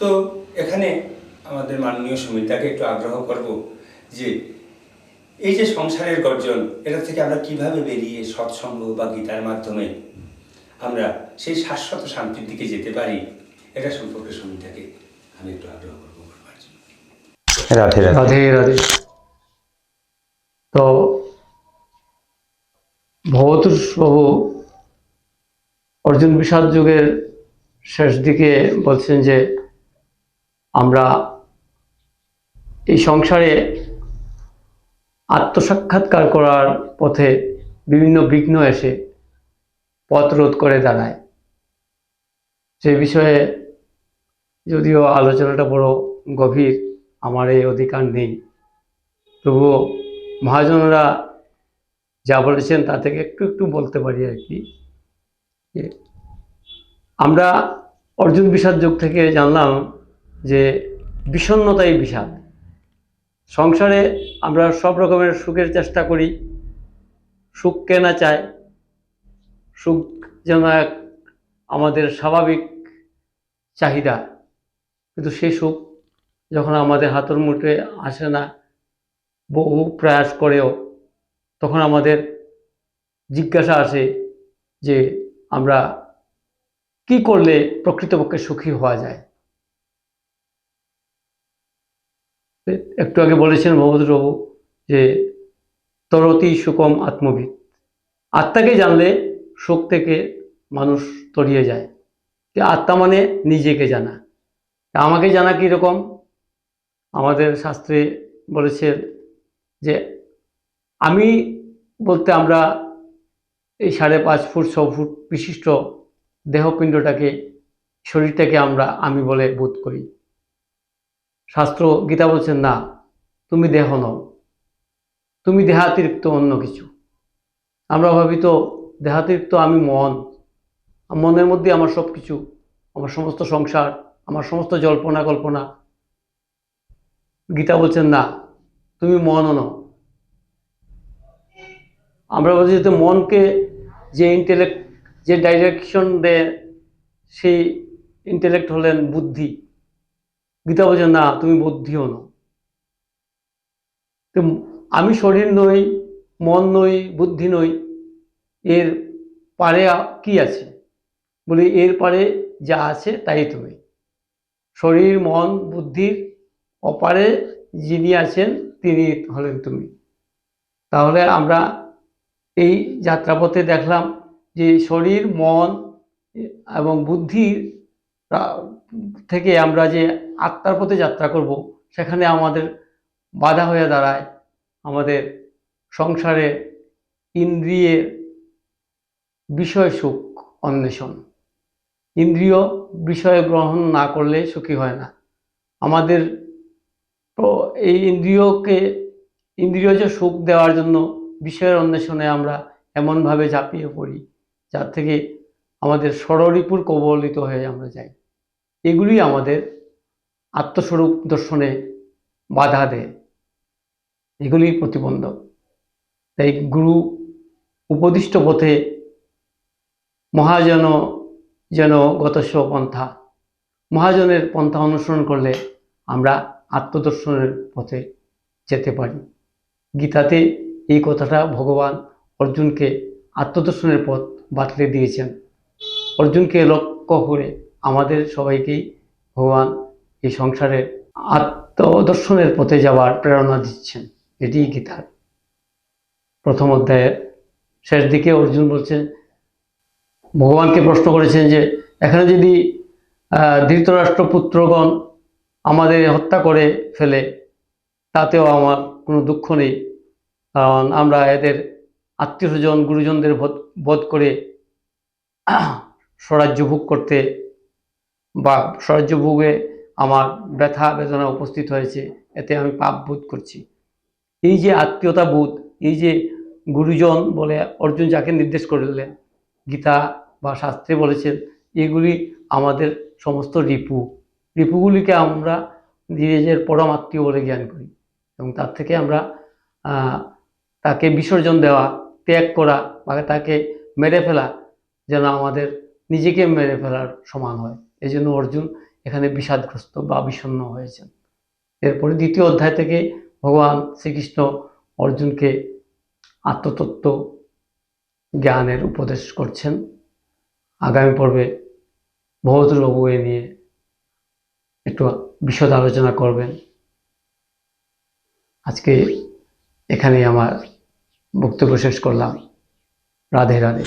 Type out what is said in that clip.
তো এখানে আমাদের মাননীয় সমিতাকে একটু আগ্রহ করব যে এই যে সংসারের গর্জন এটা থেকে আমরা কীভাবে বেরিয়ে সৎসঙ্গ বা গীতার মাধ্যমে আমরা সেই শাশ্বত শান্তির দিকে যেতে পারি এটা সম্পর্কে সমিতাকে আমি একটু আগ্রহ করব বলবার জন্য। রাধে রাধে রাধে রাধে তো অর্জুন বিষাদ যুগের শেষ দিকে বলছেন যে আমরা এই সংসারে আত্মসাক্ষাৎকার করার পথে বিভিন্ন বিঘ্ন এসে পথ রোধ করে দাঁড়ায়। সে বিষয়ে যদিও আলোচনাটা বড় গভীর, আমার এই অধিকার নেই। তবুও মহাজনরা যা বলেছেন তা থেকে একটু একটু বলতে পারি আর কি। আমরা অর্জুন বিষাদ যুগ থেকে জানলাম যে বিষণ্ণতাই বিষাদ। সংসারে আমরা সব রকমের সুখের চেষ্টা করি। সুখ কেনা চায়, সুখ যেন এক আমাদের স্বাভাবিক চাহিদা। কিন্তু সেই সুখ যখন আমাদের হাতের মুঠে আসে না, বহু প্রয়াস করেও তখন আমাদের জিজ্ঞাসা আসে যে আমরা কি করলে প্রকৃতপক্ষে সুখী হওয়া যায়? একটু আগে বলেছেন ভগবতবাবু যে তরতি সুকম আত্মবিদ আত্মাকে জানলে সুখ থেকে মানুষ তরিয়ে যায়। যে আত্মা মানে নিজেকে জানা। আমাকে জানা কীরকম আমাদের শাস্ত্রে বলেছে যে আমি বলতে আমরা এই সাড়ে পাঁচ ফুট, ছ ফুট বিশিষ্ট দেহপিণ্ডটাকে, শরীরটাকে আমরা আমি বলে বোধ করি। শাস্ত্র গীতা বলছেন না, তুমি দেহ নও। তুমি দেহাতিরিক্ত অন্য কিছু। আমরা ভাবি তো দেহাতিরিক্ত আমি মন। মনের মধ্যে আমার সব কিছু আমার সমস্ত সংসার, আমার সমস্ত জল্পনা কল্পনা। গীতা বলছেন না, তুমি মনও নও। আমরা বলছি যে মনকে যে ইন্টেলেক্ট যে ডাইরেকশন দেয়, সেই ইন্টেলেক্ট হলেন বুদ্ধি। গীতা বলছেন না, তুমি বুদ্ধিও নও। তো আমি শরীর নই, মন নই, বুদ্ধি নই, এর পারে কি আছে? বলি, এর পারে যা আছে তাই তুমি। শরীর, মন, বুদ্ধির অপারে যিনি আছেন, তিনি হলেন তুমি। তাহলে আমরা এই যাত্রাপথে দেখলাম যে শরীর, মন এবং বুদ্ধির থেকে আমরা যে আত্মার পথে যাত্রা করব, সেখানে আমাদের বাধা হয়ে দাঁড়ায়, আমাদের সংসারে ইন্দ্রিয়ের বিষয় সুখ অন্বেষণ। ইন্দ্রিয় বিষয় গ্রহণ না করলে সুখী হয় না। আমাদের এই ইন্দ্রিয়কে, ইন্দ্রিয় যে সুখ দেওয়ার জন্য বিষয়ের অন্বেষণে আমরা এমনভাবে ঝাঁপিয়ে পড়ি, যার থেকে আমাদের ষড়রিপুর কবলিত হয়ে আমরা যাই। এগুলি আমাদের আত্মস্বরূপ দর্শনে বাধা দেয়। এগুলি প্রতিবন্ধক। তাই গুরু উপদিষ্ট পথে মহাজন যেন গতস্ব পন্থা, মহাজনের পন্থা অনুসরণ করলে আমরা আত্মদর্শনের পথে যেতে পারি। গীতাতে এই কথাটা ভগবান অর্জুনকে আত্মদর্শনের পথ বাতলে দিয়েছেন। অর্জুনকে লক্ষ্য করে আমাদের সবাইকেই ভগবান এই সংসারে আত্মদর্শনের পথে যাওয়ার প্রেরণা দিচ্ছেন। এটিই গীতার প্রথম অধ্যায়ের শেষ দিকে অর্জুন বলছেন, ভগবানকে প্রশ্ন করেছেন যে, এখানে যদি ধৃতরাষ্ট্র পুত্রগণ আমাদের হত্যা করে ফেলে, তাতেও আমার কোনো দুঃখ নেই। কারণ আমরা এদের আত্মীয় স্বজন গুরুজনদের বধ করে স্বরাজ্য ভোগ করতে বা স্বরাজ্য ভোগে আমার ব্যথা বেদনা উপস্থিত হয়েছে, এতে আমি পাপ বোধ করছি। এই যে আত্মীয়তা বোধ, এই যে গুরুজন বলে অর্জুন যাকে নির্দেশ করলেন, গীতা বা শাস্ত্রে বলেছেন, এগুলি আমাদের সমস্ত রিপু। রিপুগুলিকে আমরা নিজের পরমাত্মীয় বলে জ্ঞান করি এবং তার থেকে আমরা তাকে বিসর্জন দেওয়া, ত্যাগ করা বা তাকে মেরে ফেলা যেন আমাদের নিজেকে মেরে ফেলার সমান হয়। এই জন্য অর্জুন এখানে বিষাদগ্রস্ত বা বিষণ্ণ হয়েছেন। এরপরে দ্বিতীয় অধ্যায় থেকে ভগবান শ্রীকৃষ্ণ অর্জুনকে আত্মতত্ত্ব জ্ঞানের উপদেশ করছেন। আগামী পর্বে বহুদূরবাবু এ নিয়ে একটু বিশদ আলোচনা করবেন। আজকে এখানেই আমার বক্তব্য শেষ করলাম। রাধে রাধে।